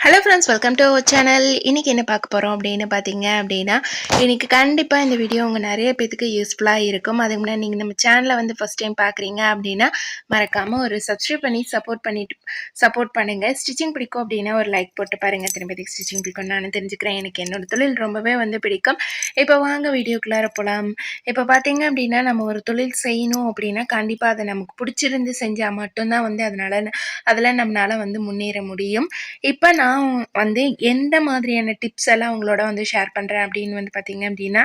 Hello friends welcome to our channel இன்றைக்கி என்ன பார்க்க போகிறோம் அப்படின்னு பார்த்தீங்க அப்படின்னா இன்றைக்கி கண்டிப்பாக இந்த வீடியோ உங்கள் நிறைய பேத்துக்கு யூஸ்ஃபுல்லாக இருக்கும். அதுக்கு முன்னாடி நீங்கள் நம்ம சேனலை வந்து ஃபஸ்ட் டைம் பார்க்குறீங்க அப்படின்னா மறக்காமல் ஒரு சப்ஸ்கிரைப் பண்ணி சப்போர்ட் பண்ணிட்டு சப்போர்ட் பண்ணுங்கள் ஸ்டிச்சிங் பிடிக்கும் அப்படின்னா ஒரு லைக் போட்டு பாருங்கள் திரும்பி ஸ்டிச்சிங் பிடிக்கும் நான் தெரிஞ்சுக்கிறேன். எனக்கு என்னோட தொழில் ரொம்பவே வந்து பிடிக்கும். இப்போ வாங்க வீடியோக்குள்ளார போகலாம் இப்போ பார்த்தீங்க அப்படின்னா நம்ம ஒரு தொழில் செய்யணும் அப்படின்னா கண்டிப்பாக அதை நமக்கு பிடிச்சிருந்து செஞ்சால் மட்டும்தான் வந்து அதனால் அதில் நம்மளால் வந்து முன்னேற முடியும். இப்போ நான் நான் வந்து எந்த மாதிரியான டிப்ஸ் எல்லாம் உங்களோட வந்து ஷேர் பண்ணுறேன் அப்படின்னு வந்து பார்த்தீங்க அப்படின்னா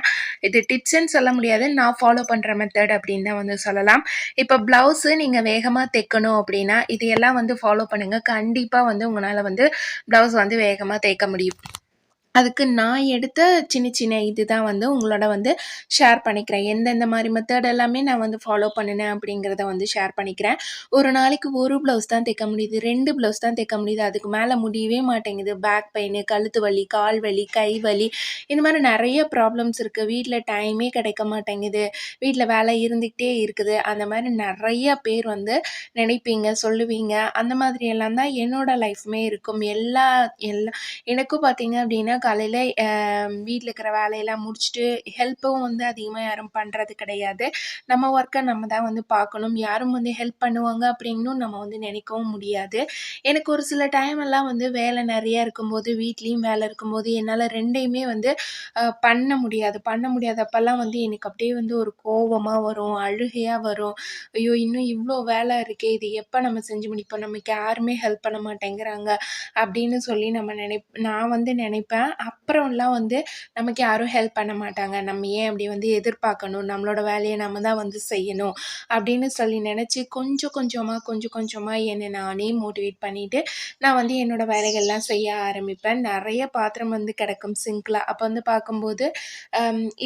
இது டிப்ஸ்ன்னு சொல்ல முடியாது. நான் ஃபாலோ பண்ணுற மெத்தட் அப்படின்னு தான் வந்து சொல்லலாம். இப்போ ப்ளவுஸு நீங்கள் வேகமாக தைக்கணும் அப்படின்னா இதையெல்லாம் வந்து ஃபாலோ பண்ணுங்கள் கண்டிப்பாக வந்து உங்களால் வந்து ப்ளவுஸ் வந்து வேகமாக தைக்க முடியும். அதுக்கு நான் எடுத்த சின்ன சின்ன இது தான் வந்து உங்களோட வந்து ஷேர் பண்ணிக்கிறேன். எந்தெந்த மாதிரி மெத்தட் எல்லாமே நான் வந்து ஃபாலோ பண்ணினேன் அப்படிங்கிறத வந்து ஷேர் பண்ணிக்கிறேன். ஒரு நாளைக்கு ஒரு ப்ளவுஸ் தான் தைக்க முடியுது. ரெண்டு ப்ளவுஸ் தான் தைக்க முடியுது. அதுக்கு மேலே முடியவே மாட்டேங்குது. பேக் பெயின் கழுத்து வலி கால் வலி கை வலி. இந்த மாதிரி நிறைய ப்ராப்ளம்ஸ் இருக்குது வீட்டில் டைமே கிடைக்க மாட்டேங்குது. வீட்டில் வேலை இருந்துக்கிட்டே இருக்குது. அந்த மாதிரி நிறைய பேர் வந்து நினைப்பீங்க சொல்லுவீங்க. அந்த மாதிரி எல்லாம் தான் என்னோடய லைஃப்மே இருக்கும். எல்லா எல்லா எனக்கும் பார்த்தீங்க அப்படின்னா காலையில் வீட்டில் இருக்கிற வேலையெல்லாம் முடிச்சுட்டு ஹெல்ப்பும் வந்து அதிகமாக யாரும் பண்ணுறது கிடையாது. நம்ம ஒர்க்கை நம்ம தான் வந்து பார்க்கணும். யாரும் வந்து ஹெல்ப் பண்ணுவாங்க அப்படின்னும் நம்ம வந்து நினைக்கவும் முடியாது. எனக்கு ஒரு சில டைம் எல்லாம் வந்து வேலை நிறையா இருக்கும்போது வீட்லேயும் வேலை இருக்கும்போது என்னால் ரெண்டையுமே வந்து பண்ண முடியாது. பண்ண முடியாதப்பெல்லாம் வந்து எனக்கு அப்படியே வந்து ஒரு கோவமாக வரும் அழுகையாக வரும். ஐயோ இன்னும் இவ்வளோ வேலை இருக்கே இது எப்போ நம்ம செஞ்சு முடிப்போம்? நமக்கு யாருமே ஹெல்ப் பண்ண மாட்டேங்கிறாங்க அப்படின்னு சொல்லி நம்ம நினை நான் வந்து நினைப்பேன். அப்புறம்லாம் வந்து நமக்கு யாரும் ஹெல்ப் பண்ண மாட்டாங்க. நம்ம ஏன் அப்படி வந்து எதிர்பார்க்கணும்? நம்மளோட வேலையை நம்ம தான் வந்து செய்யணும் அப்படின்னு சொல்லி நினச்சி கொஞ்சம் கொஞ்சமாக கொஞ்சம் கொஞ்சமாக என்னை நானே மோட்டிவேட் பண்ணிவிட்டு நான் வந்து என்னோடய வேலைகள்லாம் செய்ய ஆரம்பிப்பேன். நிறைய பாத்திரம் வந்து கிடக்கும் சிங்கில் அப்போ வந்து பார்க்கும்போது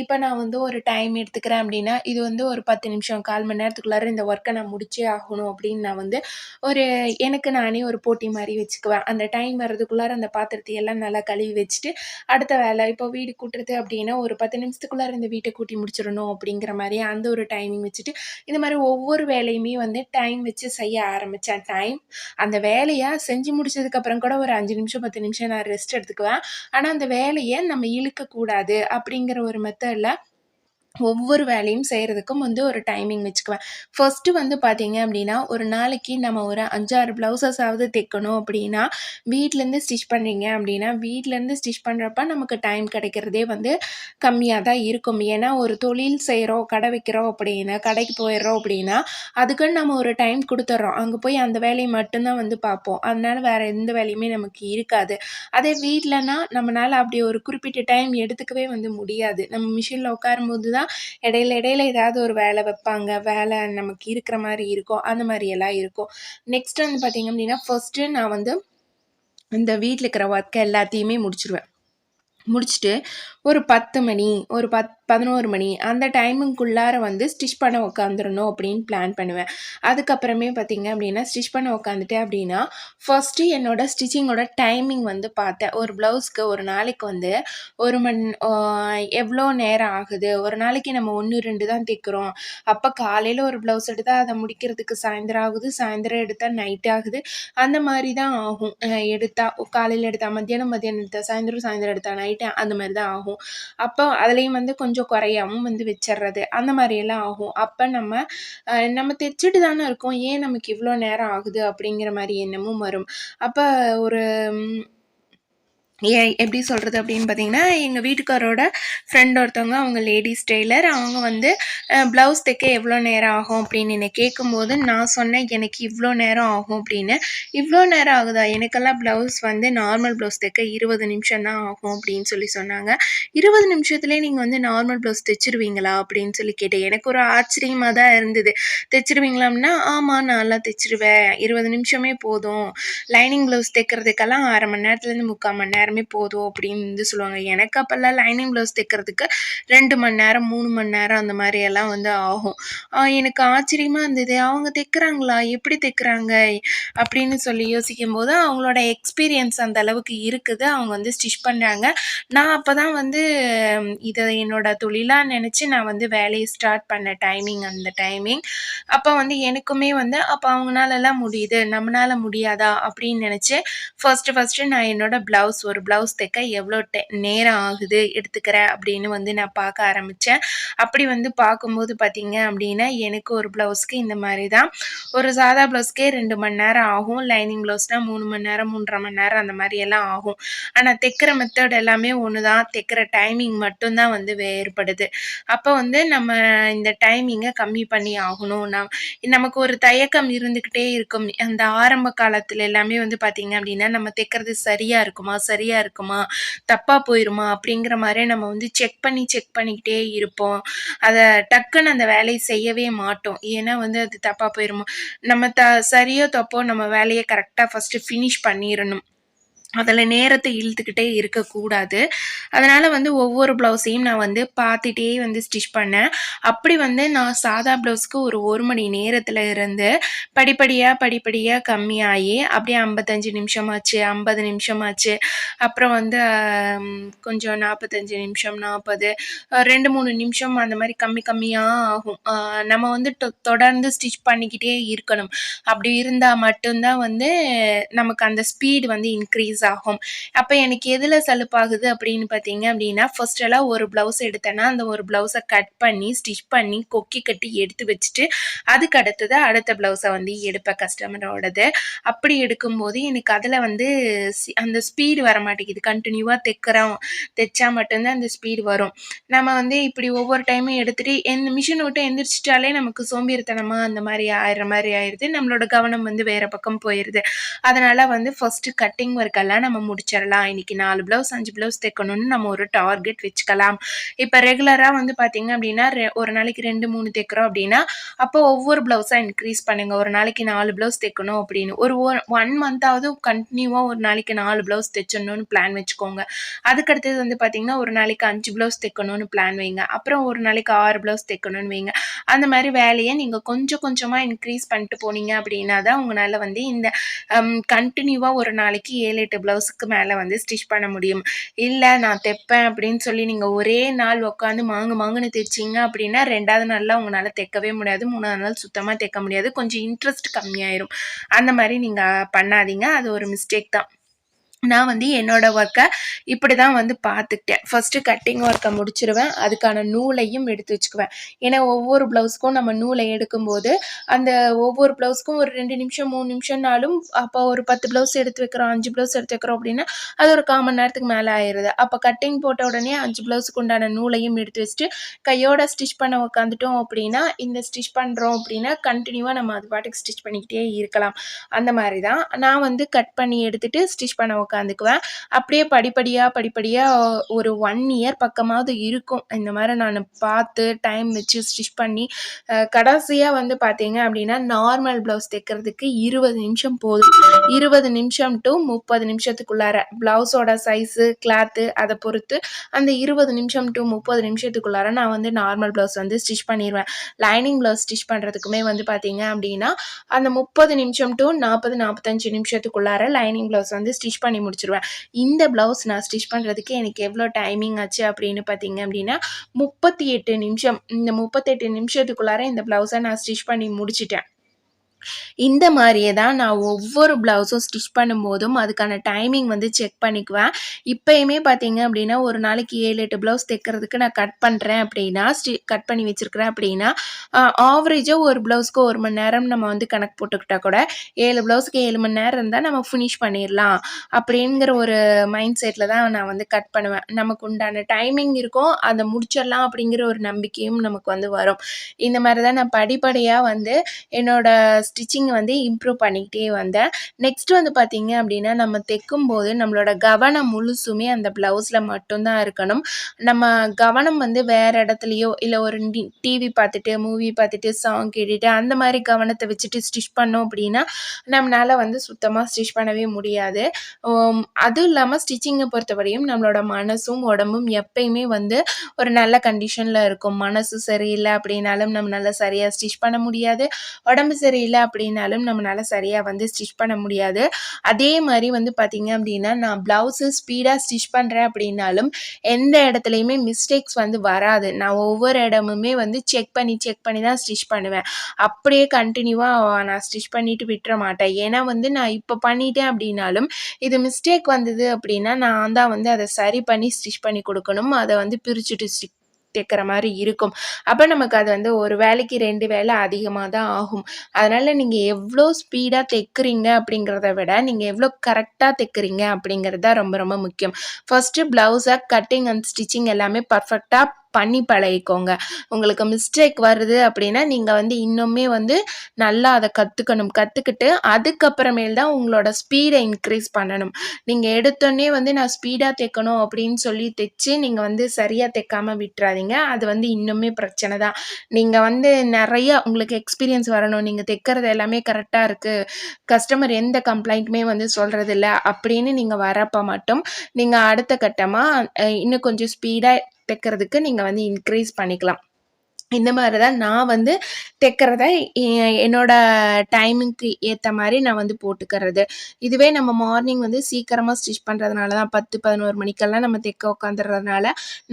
இப்போ நான் வந்து ஒரு டைம் எடுத்துக்கிறேன் அப்படின்னா இது வந்து ஒரு பத்து நிமிஷம் கால் மணி நேரத்துக்குள்ளார இந்த ஒர்க்கை நான் முடிச்சே ஆகணும் அப்படின்னு நான் வந்து ஒரு எனக்கு நானே ஒரு போட்டி மாதிரி வச்சுக்குவேன். அந்த டைம் வர்றதுக்குள்ளார அந்த பாத்திரத்தை எல்லாம் நல்லா கழுவி வச்சுட்டு அடுத்த வேலை இப்போ வீடு கூட்டுறது அப்படின்னா ஒரு பத்து நிமிஷத்துக்குள்ளார இந்த வீட்டை கூட்டி முடிச்சிடணும் அப்படிங்கிற மாதிரி அந்த ஒரு டைமிங் வச்சுட்டு இந்த மாதிரி ஒவ்வொரு வேலையுமே வந்து டைம் வச்சு செய்ய ஆரம்பித்தேன் டைம் அந்த வேலையை செஞ்சு முடிச்சதுக்கப்புறம் கூட ஒரு அஞ்சு நிமிஷம் பத்து நிமிஷம் நான் ரெஸ்ட் எடுத்துக்குவேன். ஆனால் அந்த வேலையை நம்ம இழுக்கக்கூடாது அப்படிங்கிற ஒரு மெத்தடில் ஒவ்வொரு வேலையும் செய்கிறதுக்கும் வந்து ஒரு டைமிங் வச்சுக்குவேன். ஃபஸ்ட்டு வந்து பார்த்தீங்க அப்படின்னா ஒரு நாளைக்கு நம்ம ஒரு அஞ்சாறு ப்ளவுசஸாவது தைக்கணும் அப்படின்னா வீட்டிலேருந்து ஸ்டிச் பண்ணுறீங்க அப்படின்னா வீட்டிலேருந்து ஸ்டிச் பண்ணுறப்ப நமக்கு டைம் கிடைக்கிறதே வந்து கம்மியாக தான் இருக்கும். ஏன்னா ஒரு தொழில் செய்கிறோம் கடை வைக்கிறோம் அப்படின்னா கடைக்கு போயிடுறோம் அப்படின்னா அதுக்குன்னு நம்ம ஒரு டைம் கொடுத்துட்றோம். அங்கே போய் அந்த வேலையை மட்டும்தான் வந்து பார்ப்போம். அதனால வேறு எந்த வேலையுமே நமக்கு இருக்காது. அதே வீட்டிலனா நம்மளால் அப்படி ஒரு குறிப்பிட்ட டைம் எடுத்துக்கவே வந்து முடியாது. நம்ம மிஷினில் உட்காரும்போது தான் இடையில இடையில ஏதாவது ஒரு வேலை வைப்பாங்க. வேலை நமக்கு இருக்கிற மாதிரி இருக்கும். அந்த மாதிரி எல்லாம் இருக்கும். நெக்ஸ்ட் வந்து பார்த்திங்க அப்படின்னா ஃபஸ்ட்டு நான் வந்து இந்த வீட்டில் இருக்கிற ஒர்க்கை எல்லாத்தையுமே முடிச்சிருவேன். முடிச்சுட்டு ஒரு பத்து மணி ஒரு பத் பதினோரு மணி அந்த டைமுக்குள்ளார வந்து ஸ்டிச் பண்ண உட்காந்துடணும் அப்படின்னு பிளான் பண்ணுவேன். அதுக்கப்புறமே பார்த்திங்க அப்படின்னா ஸ்டிச் பண்ண உட்காந்துட்டேன் அப்படின்னா ஃபஸ்ட்டு என்னோடய ஸ்டிச்சிங்கோட டைமிங் வந்து பார்த்தேன் ஒரு ப்ளவுஸ்க்கு ஒரு நாளைக்கு வந்து ஒரு மண் எவ்வளோ நேரம் ஆகுது? ஒரு நாளைக்கு நம்ம ஒன்று ரெண்டு தான் தைக்கிறோம். அப்போ காலையில் ஒரு ப்ளவுஸ் எடுத்தால் அதை முடிக்கிறதுக்கு சாயந்தரம் ஆகுது சாயந்தரம் எடுத்தால் நைட் ஆகுது. அந்த மாதிரி தான் ஆகும். எடுத்தால் காலையில் எடுத்தால் மத்தியானம் மத்தியானம் எடுத்தால் சாயந்தரம் சாயந்தரம் எடுத்தால் நைட்டு அந்த மாதிரி தான் ஆகும். அப்போ அதுலேயும் வந்து கொஞ்சம் கொஞ்சம் குறையாமல் வந்து வச்சிடுறது அந்த மாதிரியெல்லாம் ஆகும். அப்போ நம்ம நம்ம தைச்சிட்டு தானே இருக்கோம். ஏன் நமக்கு இவ்வளோ நேரம் ஆகுது அப்படிங்கிற மாதிரி எண்ணமும் வரும். அப்போ ஒரு ஏன் எப்படி சொல்கிறது அப்படின்னு பார்த்தீங்கன்னா எங்கள் வீட்டுக்காரோட ஃப்ரெண்ட் ஒருத்தவங்க அவங்க லேடிஸ் டெய்லர் அவங்க வந்து ப்ளவுஸ் தைக்க எவ்வளோ நேரம் ஆகும் அப்படின்னு என்னை கேட்கும்போது நான் சொன்னேன் எனக்கு இவ்வளோ நேரம் ஆகும் அப்படின்னு. இவ்வளோ நேரம் ஆகுதா? எனக்கெல்லாம் ப்ளவுஸ் வந்து நார்மல் ப்ளவுஸ் தைக்க இருபது நிமிஷம் தான் ஆகும் அப்படின்னு சொல்லி சொன்னாங்க. இருபது நிமிஷத்துலேயே நீங்கள் வந்து நார்மல் ப்ளவுஸ் தைச்சிருவீங்களா? அப்படின்னு சொல்லி கேட்டேன். எனக்கு ஒரு ஆச்சரியமாக தான் இருந்தது. தைச்சிருவீங்களாம்னா ஆமாம் நல்லா தைச்சிருவேன். இருபது நிமிஷமே போதும். லைனிங் ப்ளவுஸ் தைக்கிறதுக்கெல்லாம் அரை மணி நேரத்துலேருந்து முக்கால் மணி நேரம் நேரமே போதும் அப்படின்னு வந்து சொல்லுவாங்க. எனக்கு அப்போல்லாம் லைனிங் ப்ளவுஸ் தைக்கிறதுக்கு ரெண்டு மணி நேரம் மூணு மணி நேரம் அந்த மாதிரி எல்லாம் வந்து ஆகும். எனக்கு ஆச்சரியமாக இருந்தது. அவங்க தைக்கிறாங்களா? எப்படி தைக்கிறாங்க? அப்படின்னு சொல்லி யோசிக்கும் போது அவங்களோட எக்ஸ்பீரியன்ஸ் அந்த அளவுக்கு இருக்குது. அவங்க வந்து ஸ்டிச் பண்ணுறாங்க நான் அப்போ தான் வந்து இதை என்னோட தொழிலாக நினச்சி நான் வந்து வேலையை ஸ்டார்ட் பண்ண டைமிங் அந்த டைமிங் அப்போ வந்து எனக்குமே வந்து அப்போ அவங்களாலலாம் முடியுது. நம்மளால் முடியாதா? அப்படின்னு நினச்சி ஃபர்ஸ்ட்டு ஃபஸ்ட்டு நான் என்னோடய ப்ளவுஸ் ஒரு ப்ளவுஸ் தைக்க எவ்வளோ டெ நேரம் ஆகுது எடுத்துக்கிறேன் அப்படின்னு வந்து நான் பார்க்க ஆரம்பித்தேன் அப்படி வந்து பார்க்கும்போது பார்த்தீங்க அப்படின்னா எனக்கு ஒரு ப்ளவுஸ்க்கு இந்த மாதிரி தான் ஒரு சாதா ப்ளவுஸ்க்கே ரெண்டு மணி நேரம் ஆகும். லைனிங் ப்ளவுஸ்னால் மூணு மணி நேரம் மூன்றரை மணி நேரம் அந்த மாதிரி எல்லாம் ஆகும். ஆனால் தைக்கிற மெத்தட் எல்லாமே ஒன்று தான் தைக்கிற டைமிங் மட்டும்தான் வந்து வேறுபடுது. அப்போ வந்து நம்ம இந்த டைமிங்கை கம்மி பண்ணி ஆகணும். நம் நமக்கு ஒரு தயக்கம் இருந்துக்கிட்டே இருக்கும். அந்த ஆரம்ப காலத்தில் எல்லாமே வந்து பார்த்தீங்க அப்படின்னா நம்ம தைக்கிறது சரியாக இருக்குமா? சரியாக இருக்குமா? தப்பாக போயிருமா? அப்படிங்கிற மாதிரி நம்ம வந்து செக் பண்ணி செக் பண்ணிக்கிட்டே இருப்போம். அதை டக்குன்னு அந்த வேலையை செய்யவே மாட்டோம். ஏன்னா வந்து அது தப்பாக போயிருமா? நம்ம த சரியோ தப்போ நம்ம வேலையை கரெக்டாக ஃபஸ்ட்டு ஃபினிஷ் பண்ணிடணும் அதில் நேரத்தை இழுத்துக்கிட்டே இருக்கக்கூடாது அதனால் வந்து ஒவ்வொரு ப்ளவுஸையும் நான் வந்து பார்த்துட்டே வந்து ஸ்டிச் பண்ணேன். அப்படி வந்து நான் சாதா ப்ளவுஸ்க்கு ஒரு ஒரு மணி நேரத்தில் இருந்து படிப்படியாக படிப்படியாக கம்மியாகி அப்படியே ஐம்பத்தஞ்சு நிமிஷமாச்சு ஐம்பது நிமிஷமாச்சு. அப்புறம் வந்து கொஞ்சம் நாற்பத்தஞ்சு நிமிஷம் நாற்பது ரெண்டு மூணு நிமிஷம் அந்த மாதிரி கம்மி கம்மியாக ஆகும். நம்ம வந்து தொ- தொடர்ந்து ஸ்டிச் பண்ணிக்கிட்டே இருக்கணும். அப்படி இருந்தால் மட்டும்தான் வந்து நமக்கு அந்த ஸ்பீடு வந்து இன்க்ரீஸ் ஆகும். அப்போ எனக்கு எதில் சலுப்பாகுது அப்படின்னு பார்த்தீங்க அப்படின்னா ஃபர்ஸ்ட் எல்லாம் ஒரு ப்ளவுஸ் எடுத்தேன்னா அந்த ஒரு ப்ளவுஸை கட் பண்ணி ஸ்டிச் பண்ணி கொக்கி கட்டி எடுத்து வச்சுட்டு அதுக்கு அடுத்தது அடுத்த ப்ளவுஸை வந்து எடுப்பேன் கஸ்டமரோடது அப்படி எடுக்கும்போது எனக்கு அதில் வந்து அந்த ஸ்பீடு வர மாட்டேங்குது கண்டினியூவாக தைக்கிறோம். தைச்சா மட்டும்தான் அந்த ஸ்பீடு வரும். நம்ம வந்து இப்படி ஒவ்வொரு டைமும் எடுத்துகிட்டு எந்த மிஷின் விட்டு எந்திரிச்சிட்டாலே நமக்கு சோம்பேறித்தனமாக அந்த மாதிரி ஆயிடுற மாதிரி ஆயிடுது. நம்மளோட கவனம் வந்து வேறு பக்கம் போயிடுது அதனால் வந்து ஃபஸ்ட்டு கட்டிங் ஒர்க் எல்லாம் நம்ம முடிச்சிடலாம் இன்னைக்கு நாலு ப்ளவுஸ் அஞ்சு ப்ளவுஸ் தைக்கணும்னு நம்ம ஒரு டார்கெட் வச்சுக்கலாம். இப்போ ரெகுலராக வந்து பார்த்தீங்க அப்படின்னா ரெ- ஒரு நாளைக்கு ரெண்டு மூணு தைக்கிறோம் அப்படின்னா அப்போ ஒவ்வொரு ப்ளவுஸாக இன்க்ரீஸ் பண்ணுங்க. ஒரு நாளைக்கு நாலு ப்ளவுஸ் தைக்கணும் அப்படின்னு. ஒரு ஒன் மந்தாவது கண்டினியூவாக ஒரு நாளைக்கு நாலு ப்ளவுஸ் தைச்சணும்னு பிளான் வச்சுக்கோங்க. அதுக்கடுத்தது வந்து பார்த்தீங்கன்னா ஒரு நாளைக்கு அஞ்சு ப்ளவுஸ் தைக்கணும்னு பிளான் வைங்க. அப்புறம் ஒரு நாளைக்கு ஆறு ப்ளவுஸ் தைக்கணும்னு வைங்க. அந்த மாதிரி வேலையை நீங்கள் கொஞ்சம் கொஞ்சமாக இன்க்ரீஸ் பண்ணிட்டு போனீங்க அப்படின்னா தான் உங்களால் வந்து இந்த கண்டினியூவாக ஒரு நாளைக்கு ஏழு எட்டு ப்ளவுஸுக்கு மேலே வந்து ஸ்டிச் பண்ண முடியும். இல்லை நான் தைப்பேன் அப்படின்னு சொல்லி நீங்கள் ஒரே நாள் உட்காந்து மாங்கு மாங்குன்னு தைச்சிங்க அப்படின்னா ரெண்டாவது நாளில் உங்களால் தைக்கவே முடியாது. மூணாவது நாள் சுத்தமாக தைக்க முடியாது. கொஞ்சம் இன்ட்ரெஸ்ட் கம்மியாயிரும். அந்த மாதிரி நீங்கள் பண்ணாதீங்க. அது ஒரு மிஸ்டேக் தான். நான் வந்து என்னோட ஒர்க்கை இப்படி தான் வந்து பார்த்துக்கிட்டேன் ஃபஸ்ட்டு கட்டிங் ஒர்க்கை முடிச்சிருவேன். அதுக்கான நூலையும் எடுத்து வச்சுக்குவேன். ஏன்னா ஒவ்வொரு ப்ளவுஸ்க்கும் நம்ம நூலை எடுக்கும்போது அந்த ஒவ்வொரு ப்ளவுஸ்க்கும் ஒரு ரெண்டு நிமிஷம் மூணு நிமிஷம்னாலும் அப்போ ஒரு பத்து ப்ளவுஸ் எடுத்து வைக்கிறோம் அஞ்சு ப்ளவுஸ் எடுத்து வைக்கிறோம் அப்படின்னா அது ஒரு காமன் நேரத்துக்கு மேலே ஆயிடுது. அப்போ கட்டிங் போட்ட உடனே அஞ்சு ப்ளவுஸுக்கு உண்டான நூலையும் எடுத்து வச்சுட்டு கையோட ஸ்டிச் பண்ண உட்காந்துட்டோம் அப்படின்னா இந்த ஸ்டிச் பண்ணுறோம் அப்படின்னா கண்டினியூவாக நம்ம அது பாட்டுக்கு ஸ்டிச் பண்ணிக்கிட்டே இருக்கலாம். அந்த மாதிரி தான் நான் வந்து கட் பண்ணி எடுத்துட்டு ஸ்டிச் பண்ண உட்காந்துக்குவேன். அப்படியே படிப்படியாக படிப்படியாக ஒரு ஒன் இயர் பக்கமாவது இருக்கும். இந்த மாதிரி நான் பார்த்து டைம் வச்சு ஸ்டிச் பண்ணி கடைசியாக வந்து பார்த்தீங்க அப்படின்னா நார்மல் ப்ளவுஸ் தைக்கிறதுக்கு இருபது நிமிஷம் போதும். இருபது நிமிஷம் டு முப்பது நிமிஷத்துக்குள்ளார ப்ளவுஸோட சைஸு கிளாத்து அதை பொறுத்து அந்த இருபது நிமிஷம் டு முப்பது நிமிஷத்துக்குள்ளார நான் வந்து நார்மல் ப்ளவுஸ் வந்து ஸ்டிச் பண்ணிடுவேன் லைனிங் ப்ளவுஸ் ஸ்டிச் பண்ணுறதுக்குமே வந்து பார்த்தீங்க அப்படின்னா அந்த முப்பது நிமிஷம் டு நாற்பது நாற்பத்தஞ்சு நிமிஷத்துக்குள்ளார லைனிங் ப்ளவுஸ் வந்து ஸ்டிச் பண்ணி முடிச்சிருவேன். இந்த ப்ளவுஸ் நான் ஸ்டிச் பண்ணுறதுக்கு எனக்கு எவ்வளோ டைமிங் ஆச்சு அப்படின்னு பார்த்தீங்க அப்படின்னா முப்பத்தி எட்டு நிமிஷம். இந்த முப்பத்தெட்டு நிமிஷத்துக்குள்ளார இந்த ப்ளவுஸை நான் ஸ்டிச் பண்ணி முடிச்சிட்டேன். இந்த மாதிரியே தான் நான் ஒவ்வொரு ப்ளவுஸும் ஸ்டிச் பண்ணும்போதும் அதுக்கான டைமிங் வந்து செக் பண்ணிக்குவேன். இப்போயுமே பார்த்தீங்க அப்படின்னா ஒரு நாளைக்கு ஏழு எட்டு ப்ளவுஸ் தைக்கிறதுக்கு நான் கட் பண்ணுறேன் அப்படின்னா ஸ்டி கட் பண்ணி வச்சுருக்கிறேன் அப்படின்னா ஆவரேஜாக ஒரு ப்ளவுஸ்க்கு ஒரு மணி நேரம் நம்ம வந்து கணக்கு போட்டுக்கிட்டால் கூட ஏழு ப்ளவுஸுக்கு ஏழு மணி நேரம் இருந்தால் நம்ம ஃபினிஷ் பண்ணிடலாம் அப்படிங்கிற ஒரு மைண்ட் செட்டில் தான் நான் வந்து கட் பண்ணுவேன். நமக்கு உண்டான டைமிங் இருக்கும் அதை முடிச்சிடலாம் அப்படிங்கிற ஒரு நம்பிக்கையும் நமக்கு வந்து வரும். இந்த மாதிரி தான் நான் படிப்படியாக வந்து என்னோட ஸ்டிச்சிங் வந்து இம்ப்ரூவ் பண்ணிக்கிட்டே வந்தேன். நெக்ஸ்ட் வந்து பார்த்தீங்க அப்படின்னா நம்ம தைக்கும் போது நம்மளோட கவனம் முழுசுமே அந்த ப்ளவுஸில் மட்டும்தான் இருக்கணும். நம்ம கவனம் வந்து வேறு இடத்துலையோ இல்லை ஒரு டிவி பார்த்துட்டு மூவி பார்த்துட்டு சாங் கேட்டுட்டு அந்த மாதிரி கவனத்தை வச்சுட்டு ஸ்டிச் பண்ணோம் அப்படின்னா நம்மளால் வந்து சுத்தமாக ஸ்டிச் பண்ணவே முடியாது. அதுவும் இல்லாமல் ஸ்டிச்சிங்கை பொறுத்தவரையும் நம்மளோட மனசும் உடம்பும் எப்பயுமே வந்து ஒரு நல்ல கண்டிஷனில் இருக்கும். மனசு சரியில்லை அப்படின்னாலும் நம்மளால சரியாக ஸ்டிச் பண்ண முடியாது. உடம்பு சரியில்லை அப்படின்னாலும் நம்மளால சரியாக வந்து ஸ்டிச் பண்ண முடியாது. அதே மாதிரி வந்து பார்த்திங்க அப்படின்னா நான் ப்ளவுஸு ஸ்பீடாக ஸ்டிச் பண்ணுறேன் அப்படின்னாலும் எந்த இடத்துலையுமே மிஸ்டேக்ஸ் வந்து வராது. நான் ஒவ்வொரு இடமுமே வந்து செக் பண்ணி செக் பண்ணி தான் ஸ்டிச் பண்ணுவேன். அப்படியே கண்டினியூவாக நான் ஸ்டிச் பண்ணிட்டு விட்டுற மாட்டேன். ஏன்னா வந்து நான் இப்போ பண்ணிட்டேன் அப்படின்னாலும் இது மிஸ்டேக் வந்தது அப்படின்னா நான் தான் வந்து அதை சரி பண்ணி ஸ்டிச் பண்ணி கொடுக்கணும். அதை வந்து பிரிச்சுட்டு ஸ்டிச் தைக்கிற மாதிரி இருக்கும். அப்போ நமக்கு அது வந்து ஒரு வேலைக்கு ரெண்டு வேலை அதிகமாக தான் ஆகும். அதனால் நீங்கள் எவ்வளோ ஸ்பீடாக தைக்கிறீங்க அப்படிங்கிறத விட நீங்கள் எவ்வளோ கரெக்டாக தைக்கிறீங்க அப்படிங்கிறது தான் ரொம்ப ரொம்ப முக்கியம். ஃபஸ்ட்டு ப்ளவுஸாக கட்டிங் அண்ட் ஸ்டிச்சிங் எல்லாமே பர்ஃபெக்டாக பண்ணி பழகிக்கோங்க. உங்களுக்கு மிஸ்டேக் வருது அப்படின்னா நீங்கள் வந்து இன்னுமே வந்து நல்லா அதை கற்றுக்கணும் கற்றுக்கிட்டு அதுக்கப்புறமேல் தான் உங்களோட ஸ்பீடை இன்க்ரீஸ் பண்ணணும். நீங்கள் எடுத்தோடனே வந்து நான் ஸ்பீடாக தைக்கணும் அப்படின்னு சொல்லி தைச்சு நீங்கள் வந்து சரியாக தைக்காமல் விட்டுறாதீங்க. அது வந்து இன்னுமே பிரச்சனை தான். நீங்கள் வந்து நிறைய உங்களுக்கு எக்ஸ்பீரியன்ஸ் வரணும். நீங்கள் தைக்கிறது எல்லாமே கரெக்டாக இருக்குது கஸ்டமர் எந்த கம்ப்ளைண்ட்டுமே வந்து சொல்கிறதில்ல அப்படின்னு நீங்கள் வரப்போ மட்டும் நீங்கள் அடுத்த கட்டமாக இன்னும் கொஞ்சம் ஸ்பீடாக தைக்கிறதுக்கு நீங்கள் வந்து இன்க்ரீஸ் பண்ணிக்கலாம். இந்த மாதிரி தான் நான் வந்து தைக்கிறத என்னோட டைமிங்க்கு ஏற்ற மாதிரி நான் வந்து போட்டுக்கிறது. இதுவே நம்ம மார்னிங் வந்து சீக்கிரமாக ஸ்டிச் பண்ணுறதுனால தான் பத்து பதினோரு மணிக்கெல்லாம் நம்ம தைக்க உட்காந்துறதுனால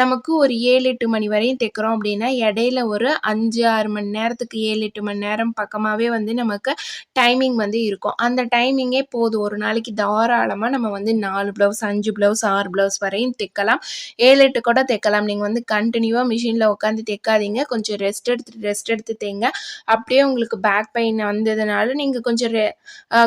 நமக்கு ஒரு ஏழு எட்டு மணி வரையும் தைக்கிறோம் அப்படின்னா இடையில ஒரு அஞ்சு ஆறு மணி நேரத்துக்கு ஏழு எட்டு மணி நேரம் பக்கமாகவே வந்து நமக்கு டைமிங் வந்து இருக்கும். அந்த டைமிங்கே போதும். ஒரு நாளைக்கு தாராளமாக நம்ம வந்து நாலு ப்ளவுஸ் அஞ்சு ப்ளவுஸ் ஆறு ப்ளவுஸ் வரையும் தைக்கலாம். ஏழு எட்டு கூட தைக்கலாம். நீங்கள் வந்து கண்டினியூவாக மிஷினில் உட்காந்து தைக்காதீங்க. கொஞ்சம் ரெஸ்ட் எடுத்து ரெஸ்ட் எடுத்து தேங்க. அப்படியே உங்களுக்கு பேக் பெயின் வந்ததுனால நீங்கள் கொஞ்சம் ரெ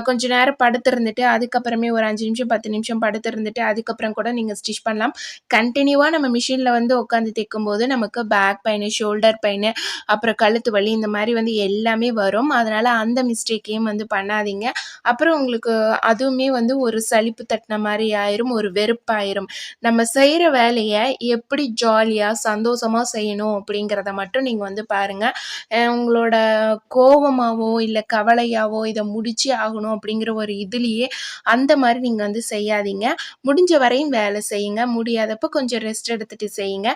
கொஞ்சம் கொஞ்ச நேரம் படுத்திருந்துட்டு அதுக்கப்புறமே ஒரு அஞ்சு நிமிஷம் பத்து நிமிஷம் படுத்திருந்துட்டு அதுக்கப்புறம் கூட நீங்கள் ஸ்டிச் பண்ணலாம். கண்டினியூவாக நம்ம மிஷினில் வந்து உட்காந்து தைக்கும்போது நமக்கு பேக் பெயின் ஷோல்டர் பெயின் அப்புறம் கழுத்து வலி இந்த மாதிரி வந்து எல்லாமே வரும். அதனால் அந்த மிஸ்டேக்கையும் வந்து பண்ணாதீங்க. அப்புறம் உங்களுக்கு அதுவுமே வந்து ஒரு சலிப்பு தட்டின மாதிரி ஆயிரும் ஒரு வெறுப்பாயிரும். நம்ம செய்கிற வேலையை எப்படி ஜாலியாக சந்தோஷமாக செய்யணும் அப்படிங்கிறத மட்டும் நீங்கள் வந்து பாருங்கள் உங்களோட கோபமாகவோ இல்லை கவலையாவோ இதை முடிச்சு ஆகணும் அப்படிங்கிற ஒரு இதுலேயே அந்த மாதிரி நீங்கள் வந்து செய்யாதீங்க. முடிஞ்ச வரையும் வேலை செய்யுங்க. முடியாதப்போ கொஞ்சம் ரெஸ்ட் எடுத்துகிட்டு செய்யுங்க.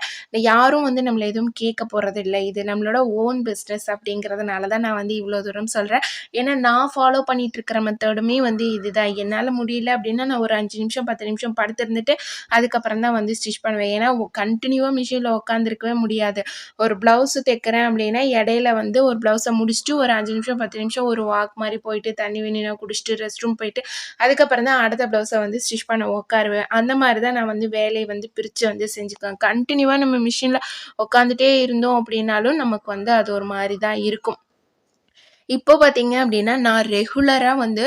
யாரும் வந்து நம்மளை எதுவும் கேட்க போகிறதில்ல இது நம்மளோட ஓன் பிஸ்னஸ் அப்படிங்கிறதுனால தான் நான் வந்து இவ்வளோ தூரம் சொல்கிறேன் ஏன்னா நான் ஃபாலோ பண்ணிட்டு இருக்கிற மெத்தடுமே வந்து இதுதான். என்னால் முடியல அப்படின்னா நான் ஒரு அஞ்சு நிமிஷம் பத்து நிமிஷம் படுத்திருந்துட்டு அதுக்கப்புறம் தான் வந்து ஸ்டிச் பண்ணுவேன். ஏன்னா கண்டினியூவாக மிஷினில் உட்காந்துருக்கவே முடியாது. ஒரு ப்ளவுஸு தைக்கிறேன் அப்படின்னா இடையில வந்து ஒரு ப்ளவுஸை முடிச்சுட்டு ஒரு அஞ்சு நிமிஷம் பத்து நிமிஷம் ஒரு வாக் மாதிரி போயிட்டு தண்ணி வேணும்னா குடிச்சிட்டு ரெஸ்ட் ரூம் போயிட்டு அதுக்கப்புறம் தான் அடுத்த ப்ளவுஸை வந்து ஸ்டிச் பண்ண உட்காருவேன் அந்த மாதிரி தான் நான் வந்து வேலையை வந்து பிரித்து வந்து செஞ்சுக்குவேன். கண்டினியூவாக நம்ம மிஷினில் உட்காந்துட்டே இருந்தோம் அப்படின்னாலும் நமக்கு வந்து அது ஒரு மாதிரி தான் இருக்கும். இப்போ பார்த்தீங்க அப்படின்னா நான் ரெகுலராக வந்து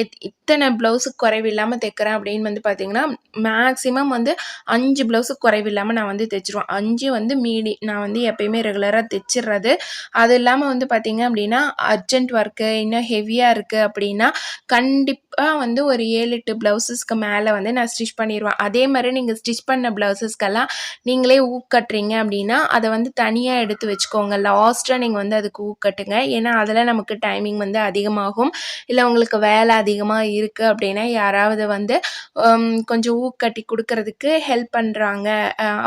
எத் இத்தனை ப்ளவுஸுக்கு குறைவில்லாமல் தைக்கிறேன் அப்படின்னு வந்து பார்த்தீங்கன்னா மேக்ஸிமம் வந்து அஞ்சு ப்ளவுஸுக்கு குறைவில்லாமல் நான் வந்து தைச்சிருவேன். அஞ்சு வந்து மீடி நான் வந்து எப்பயுமே ரெகுலராக தைச்சிடுறது அது இல்லாமல் வந்து பார்த்தீங்க அப்படின்னா அர்ஜென்ட் ஒர்க்கு இன்னும் ஹெவியாக இருக்குது அப்படின்னா கண்டிப்பாக வந்து ஒரு ஏழு எட்டு ப்ளவுஸஸ்க்கு மேலே வந்து நான் ஸ்டிச் பண்ணிடுவேன் அதே மாதிரி நீங்கள் ஸ்டிச் பண்ண ப்ளவுஸஸ்க்கெல்லாம் நீங்களே ஊக்கட்டுறீங்க அப்படின்னா அதை வந்து தனியாக எடுத்து வச்சுக்கோங்க. லாஸ்ட்டாக நீங்கள் வந்து அதுக்கு ஊக்கட்டுங்க ஏன்னா அதில் நமக்கு டைமிங் வந்து அதிகமாகும். இல்லை உங்களுக்கு வேலை அதிகமாக இருக்குது அப்படின்னா யாராவது வந்து கொஞ்சம் ஊக்கட்டி கொடுக்கறதுக்கு ஹெல்ப் பண்ணுறாங்க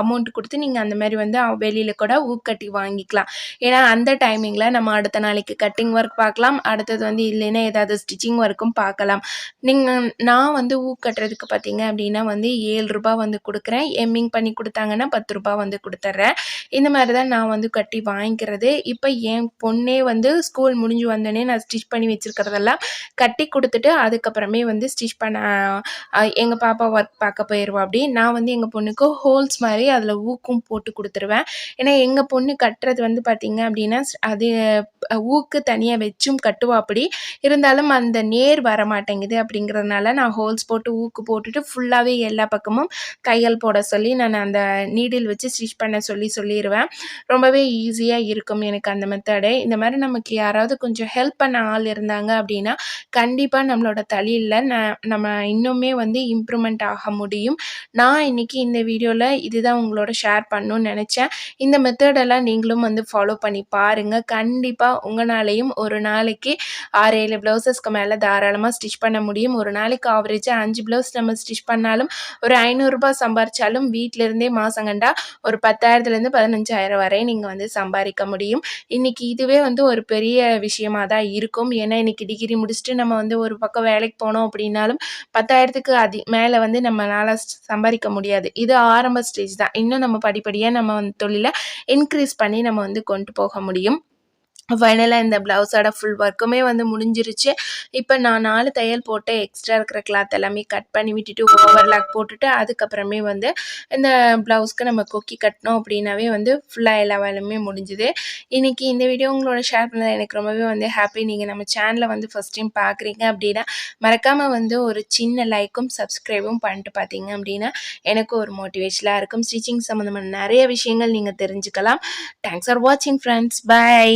அமௌண்ட் கொடுத்து நீங்கள் அந்த மாதிரி வந்து வெளியில் கூட ஊக்கட்டி வாங்கிக்கலாம். ஏன்னா அந்த டைமிங்கில் நம்ம அடுத்த நாளைக்கு கட்டிங் ஒர்க் பார்க்கலாம். அடுத்தது வந்து இல்லைன்னா ஏதாவது ஸ்டிச்சிங் ஒர்க்கும் பார்க்கலாம். நீங்கள் நான் வந்து ஊக்கட்டுறதுக்கு பார்த்தீங்க அப்படின்னா வந்து ஏழு ரூபாய் வந்து கொடுக்குறேன். எம்மிங் பண்ணி கொடுத்தாங்கன்னா பத்து ரூபாய் வந்து கொடுத்துட்றேன் இந்த மாதிரி தான் நான் வந்து கட்டி வாங்கிக்கிறது. இப்போ என் பொண்ணே வந்து ஸ்கூல் ஸ்கூல் முடிஞ்சு வந்தோடனே நான் ஸ்டிச் பண்ணி வச்சுருக்கிறதெல்லாம் கட்டி கொடுத்துட்டு அதுக்கப்புறமே வந்து ஸ்டிச் பண்ண எங்கள் பாப்பா ஒர்க் பார்க்க போயிடுவா அப்படி. நான் வந்து எங்கள் பொண்ணுக்கு ஹோல்ஸ் மாதிரி அதில் ஊக்கும் போட்டு கொடுத்துருவேன். ஏன்னா எங்கள் பொண்ணு கட்டுறது வந்து பார்த்திங்க அப்படின்னா அது ஊக்கு தனியாக வச்சும் கட்டுவா அப்படி. இருந்தாலும் அந்த நேர் வர மாட்டேங்குது அப்படிங்கிறதுனால நான் ஹோல்ஸ் போட்டு ஊக்கு போட்டுட்டு ஃபுல்லாகவே எல்லா பக்கமும் தையல் போட சொல்லி நான் அந்த நீடில் வச்சு ஸ்டிச் பண்ண சொல்லி சொல்லிடுவேன் ரொம்பவே ஈஸியாக இருக்கும் எனக்கு அந்த மெத்தடை இந்த மாதிரி நமக்கு யாராவது யாராவது கொஞ்சம் ஹெல்ப் பண்ண ஆள் இருந்தாங்க அப்படின்னா கண்டிப்பாக நம்மளோட தலையில் ந நம்ம இன்னுமே வந்து இம்ப்ரூவ்மெண்ட் ஆக முடியும். நான் இன்னைக்கு இந்த வீடியோவில் இதுதான் உங்களோட ஷேர் பண்ணணும்னு நினச்சேன். இந்த மெத்தடெல்லாம் நீங்களும் வந்து ஃபாலோ பண்ணி பாருங்கள் கண்டிப்பாக உங்களாலேயும் ஒரு நாளைக்கு ஆறு ஏழு ப்ளவுசஸ்க்கு மேலே தாராளமாக ஸ்டிச் பண்ண முடியும். ஒரு நாளைக்கு ஆவரேஜாக அஞ்சு ப்ளவுஸ் நம்ம ஸ்டிச் பண்ணாலும் ஒரு ஐநூறுரூபா சம்பாரிச்சாலும் வீட்டிலேருந்தே மாதம் கண்டா ஒரு பத்தாயிரத்துலேருந்து பதினஞ்சாயிரம் வரை நீங்கள் வந்து சம்பாதிக்க முடியும். இன்றைக்கி இதுவே வந்து ஒரு பெரிய விஷயமா தான் இருக்கும். ஏன்னா இன்னைக்கு டிகிரி முடிச்சுட்டு நம்ம வந்து ஒரு பக்கம் வேலைக்கு போனோம் அப்படின்னாலும் பத்தாயிரத்துக்கு அதி மேலே வந்து நம்மளால் சம்பாதிக்க முடியாது. இது ஆரம்ப ஸ்டேஜ் தான். இன்னும் நம்ம படிப்படியாக நம்ம வந்து தொழிலை இன்க்ரீஸ் பண்ணி நம்ம வந்து கொண்டு போக முடியும். ஃபைனலாக இந்த ப்ளவுஸோட ஃபுல் ஒர்க்குமே வந்து முடிஞ்சிருச்சு. இப்போ நான் நாலு தையல் போட்டு எக்ஸ்ட்ரா இருக்கிற கிளாத் எல்லாமே கட் பண்ணி விட்டுட்டு ஓவர்லாக் போட்டுட்டு அதுக்கப்புறமே வந்து இந்த ப்ளவுஸ்க்கு நம்ம கொக்கி கட்டினோம் அப்படின்னாவே வந்து ஃபுல்லாக எல்லா வேலையுமே முடிஞ்சுது. இன்றைக்கி இந்த வீடியோ உங்களோட ஷேர் பண்ணது எனக்கு ரொம்பவே வந்து ஹாப்பி நீங்கள் நம்ம சேனலை வந்து ஃபஸ்ட் டைம் பார்க்குறீங்க அப்படின்னா மறக்காமல் வந்து ஒரு சின்ன லைக்கும் சப்ஸ்கிரைபும் பண்ணிட்டு பார்த்தீங்க அப்படின்னா எனக்கு ஒரு மோட்டிவேஷனாக இருக்கும். ஸ்டிச்சிங் சம்மந்தமான நிறைய விஷயங்கள் நீங்கள் தெரிஞ்சுக்கலாம். தேங்க்ஸ் ஃபார் வாட்சிங் ஃப்ரெண்ட்ஸ் பை